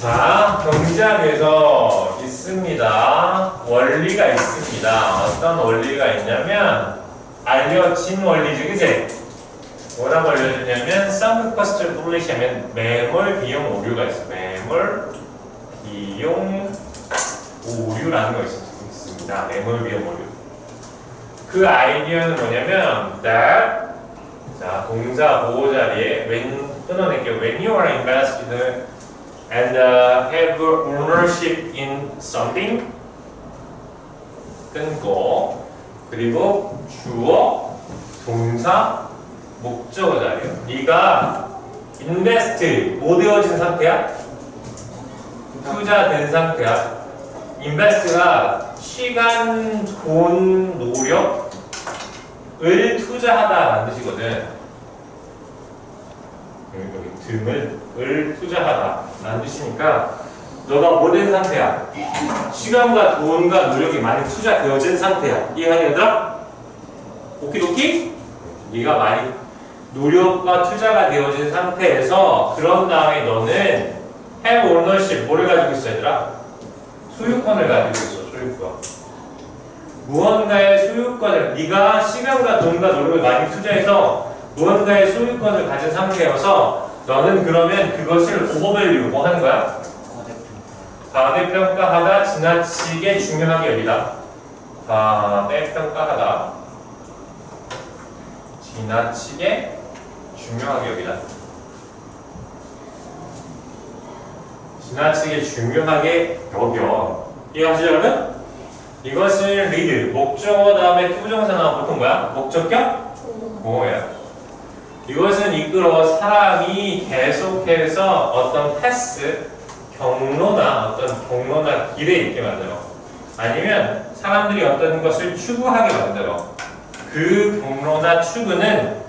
자, 경제학에서 있습니다. 원리가 있습니다. 어떤 원리가 있냐면 알려진 원리지, 그지? 뭐라고 알려주냐면 sunk cost fallacy 하면 매몰 비용 오류가 있어. 매몰 비용 오류라는 거 있- 있습니다. 매몰 비용 오류. 그 아이디어는 뭐냐면 that 자 동사 보호 자리에 when 끊어낼게요. When you are invested and uh, have ownership in something 끊고 그리고 주어 동사 목적어 자리요. 네가 invest 뭐 되어진 상태야? 투자된 상태야. invest가 시간, 돈, 노력을 투자하다라는 뜻이거든. 여기, 여기 등을 을 투자하다 라는 뜻이니까 너가 뭐된 상태야? 시간과 돈과 노력이 많이 투자되어진 상태야. 이해하니 얘들아? 오키도키? 네가 많이 노력과 투자가 되어진 상태에서 그런 다음에 너는 ownership 뭐를 가지고 있어 얘들아? 소유권을 가지고 있어 소유권 무언가의 소유권을 네가 시간과 돈과 노력을 많이 투자해서 무언가의 소유권을 가진 상태여서 너는 그러면 그것을 오버밸류 뭐 하는 거야? 과대평가하다 지나치게 중요하게 여기다 과대평가하다 지나치게 중요하게 여기다 지나치게 중요하게 여겨 이해하시죠 여러분? 이것을 리드 목적어 다음에 투부정사 나오면 보통 뭐야? 목적격? 뭐야? 이것은 이끌어 사람이 계속해서 어떤 패스 경로나 어떤 경로나 길에 있게 만들어 아니면 사람들이 어떤 것을 추구하게 만들어 그 경로나 추구는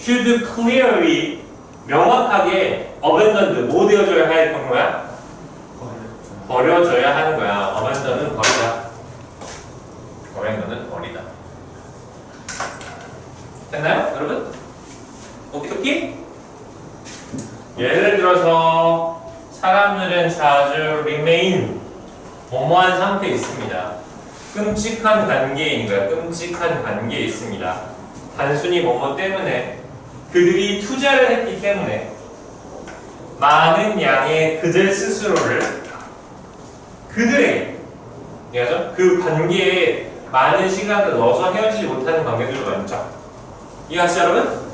should clearly 명확하게 abandoned 뭐 되어줘야 할 경로야? 버려줘야 하는 거야. abandon은 버리다. 버리다. 됐나요, 여러분? 오키도키? 예를 들어서 사람들은 자주 remain 뭐뭐한 상태에 있습니다. 끔찍한 관계인 거야. 끔찍한 관계에 있습니다. 단순히 뭐뭐 때문에 그들이 투자를 했기 때문에 많은 양의 그들 스스로를 그들에게 이해하죠? 그 관계에 많은 시간을 넣어서 헤어지지 못하는 관계들도 많죠. 이해하시죠, 여러분?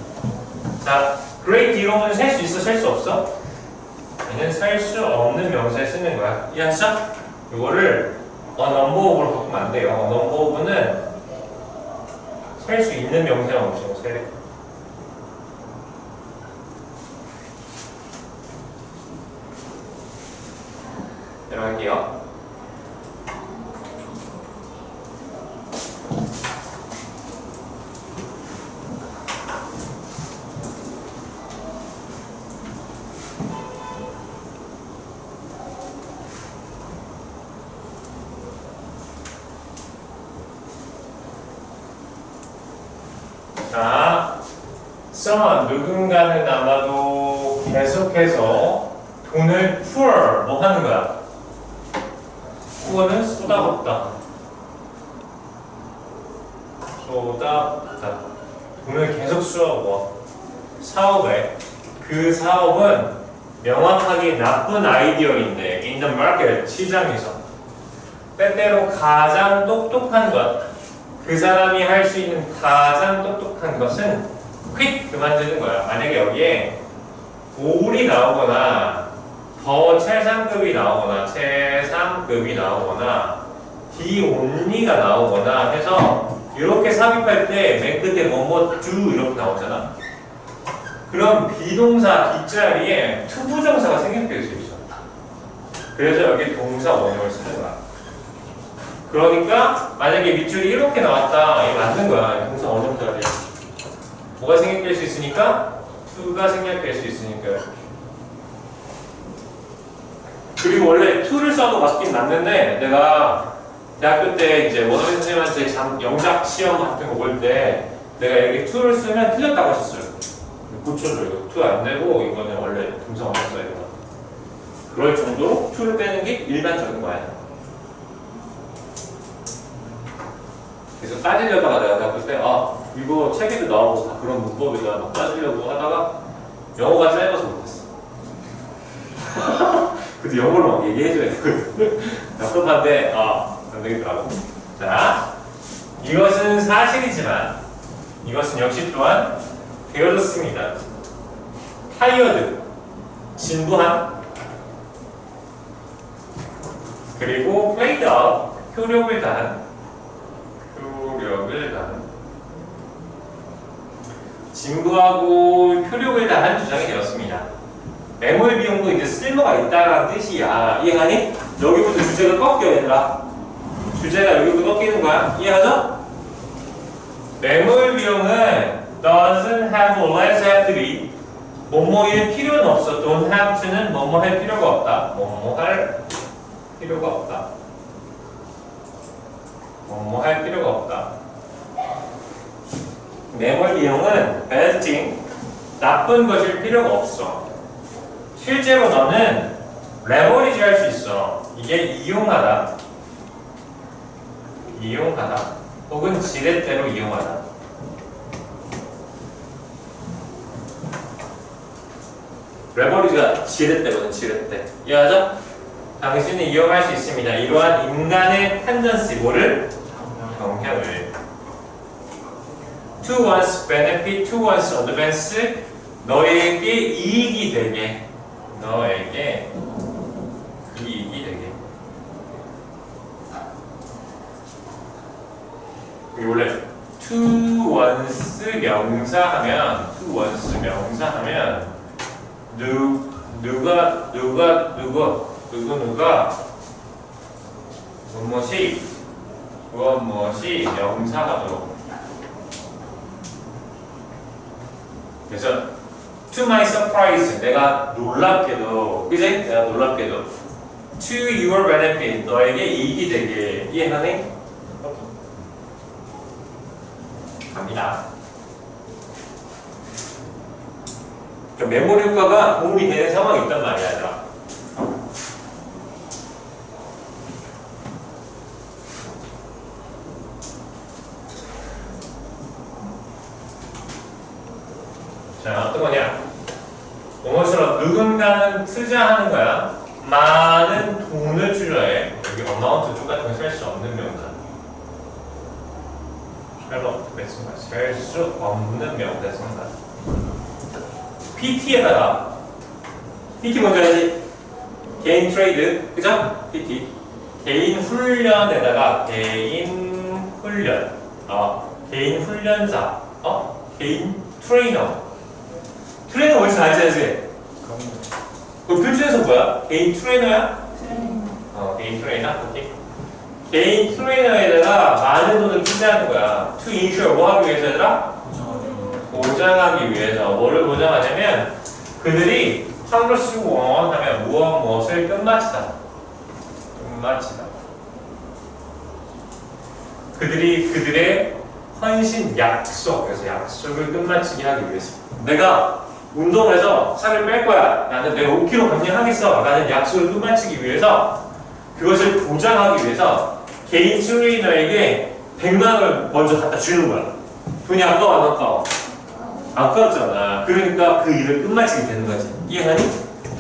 자, great deal로는 셀수 있어, 셀 수 없어? 얘는 살수 없는 명사에 쓰는 거야. 이해하시죠? 이거를 unonbelievable로 바꾸면 안 돼요. unonbelievable는 셀 수 있는 명사만 없어요, 셀. 들어갈게요. 자, someone 누군가는 아마도 계속해서 돈을 pour 뭐 하는 거야? pour는 쏟아붓다. 쏟아붓다. 돈을 계속 쏘아부어. 사업에 그 사업은 명확하게 나쁜 아이디어인데 in the market 시장에서 때때로 가장 똑똑한 것 그 사람이 할 수 있는 가장 똑똑한 것은 퀵 그만두는 거야. 만약에 여기에 올이 나오거나 더 최상급이 나오거나 최상급이 나오거나 only가 나오거나 해서 이렇게 삽입할 때 맨 끝에 뭐뭐 do 이렇게 나오잖아. 그럼 비동사 뒷자리에 투부정사가 생략될 수 있어. 그래서 여기 동사 원형을 쓰는 거야. 그러니까 만약에 밑줄이 이렇게 나왔다. 이게 맞는 거야. 동사 원형 자리에. 뭐가 생략될 수 있으니까? to가 생략될 수 있으니까. 그리고 원래 to를 써도 맞긴 맞는데 내가 대학교 때 이제 원어민 선생님한테 잠, 영작 시험 같은 거 볼 때 내가 여기 to를 쓰면 틀렸다고 하셨어요. 고쳐줘 이거 to 안 되고 이거는 원래 원형 써야 된다. 그럴 정도로 to를 빼는 게 일반적인 거야. 그래서 따지려다가 내가 그때 아 이거 책에도 나오고 다 그런 문법이다 막 따지려고 하다가 영어가 짧아서 못했어. 근데 영어로 막 얘기해줘야 되거든. 답답한데 아 안 되겠더라고. 자 이것은 사실이지만 이것은 역시 또한 되어졌습니다. 타이어드 진부한 그리고 out 효력을 다한 효력을 다한 진부하고 효력을 다한 주장이 되었습니다. 매몰 비용도 이제 쓸모가 있다라는 뜻이야. 이해하니? 여기부터 주제가 꺾여 얘들아. 주제가 여기부터 꺾이는 거야. 이해하죠? 매몰 비용은 doesn't have or less have to be 뭐뭐일 필요는 없어. don't have to는 뭐뭐 할 필요가 없다. 뭐뭐 할 필요가 없다. 뭐뭐 할 필요가 없다. 매몰 비용은 bad thing, 나쁜 것일 필요가 없어. 실제로 너는 레버리지 할 수 있어. 이게 이용하다. 이용하다. 혹은 지렛대로 이용하다. 레버리지가 지렛대거든, 지렛대. 이해하죠? 당신은 이용할 수 있습니다. 이러한 인간의 텐던시, 뭐를? 경향을. To one's benefit, to one's advance, 너에게 이익이 되게, 너에게 이익이 되게. 이게 원래 to one's 명사하면, to one's 명사하면 누 누가 누가 누구 누구 누가 무엇이 무엇 무엇이 명사하도록 그래서 to my surprise 내가 놀랍게도 그지? 내가 놀랍게도 to your benefit 너에게 이익이 되게 이해하니 갑니다. 그러니까 메모리 효과가 도움이 되는 상황이 있단 말이야, 얘들아. 자, 어떤 거냐? 누군가는 투자하는 거야. 많은 돈을 투자해. 여기 어마운트 똑같은 거셀수 없는 명사. 셀수 없는 명사입니다. PT에다가 PT 뭔지 알지? 개인 트레이드 그죠? PT 개인 훈련에다가 개인 훈련 어 개인 훈련자 어 개인 트레이너 트레이너 뭔지 알지 알지? 그 표준에서 뭐야? 개인 트레이너야? 어 개인 트레이너? 오케이. 개인 트레이너에다가 많은 돈을 투자하는 거야. To ensure 뭐 하기 위해서 얘들아? 보장하기 위해서. 뭐를 보장하냐면 그들이 플러스 원 하면 무엇 무엇을 끝마치다. 끝마치다. 그들이 그들의 헌신 약속. 그래서 약속을 끝마치게 하기 위해서. 내가 운동해서 살을 뺄 거야 나는 내가 5kg 감량하겠어 라는 약속을 끝마치기 위해서 그것을 보장하기 위해서 개인 트레이너에게 100만 원을 먼저 갖다 주는 거야 돈이 아까워 안 아까워? 아깝잖아. 그러니까 그 일을 끝마치게 되는 거지. 이해하니?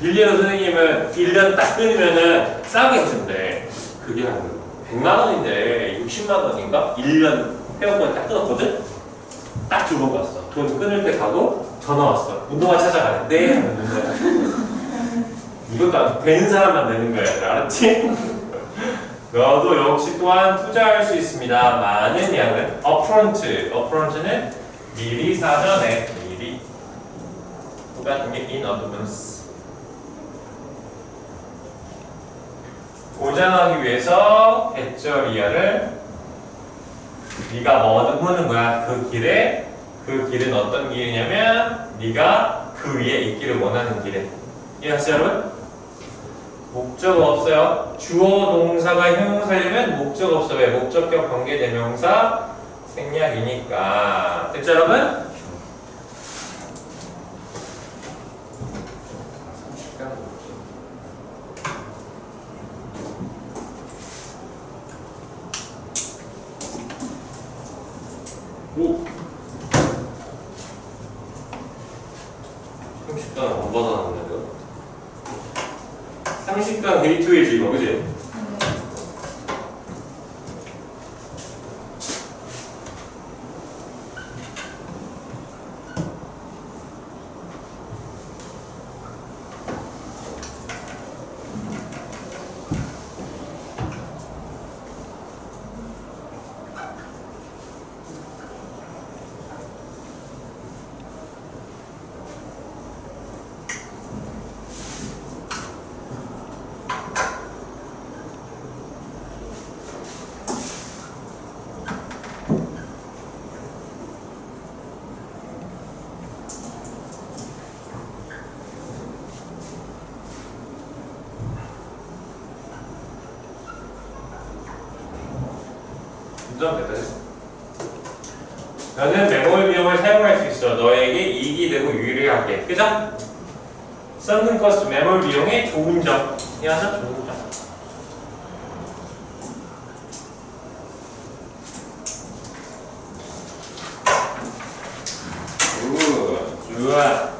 1년 선생님은 1년 딱 끊으면은 싸게 해준대. 그게 한 100만 원인데 60만 원인가? 1년 회원권 딱 끊었거든? 딱 두 번 갔어. 돈 끊을 때 가고 전화 왔어. 운동화 찾아가래. 네. 이것도 안 되는 사람만 되는 거야. 알았지? 너도 역시 또한 투자할 수 있습니다. 많은 양은 upfront. upfront는 미리 사전에 미리 똑같은 게 in advance 보장하기 위해서 해저리아를 네가 뭐 하는 거야 그 길에 그 길은 어떤 길이냐면 네가 그 위에 있기를 원하는 길에 이해하시죠 여러분? 목적어 없어요 주어 농사가 형용사이면 목적 없어 왜? 목적격 관계대명사 생략이니까 됐죠 여러분? 오. 식과 게이트웨이지 이거 그지? 인정 됐다 됐어. 나는 메모리 비용을 사용할 수 있어. 너에게 이익이 되고 유리하게. 그죠? 썬큰 커스트 메모리 비용의 좋은 점. 이 하나 좋은 점. 우, 좋아.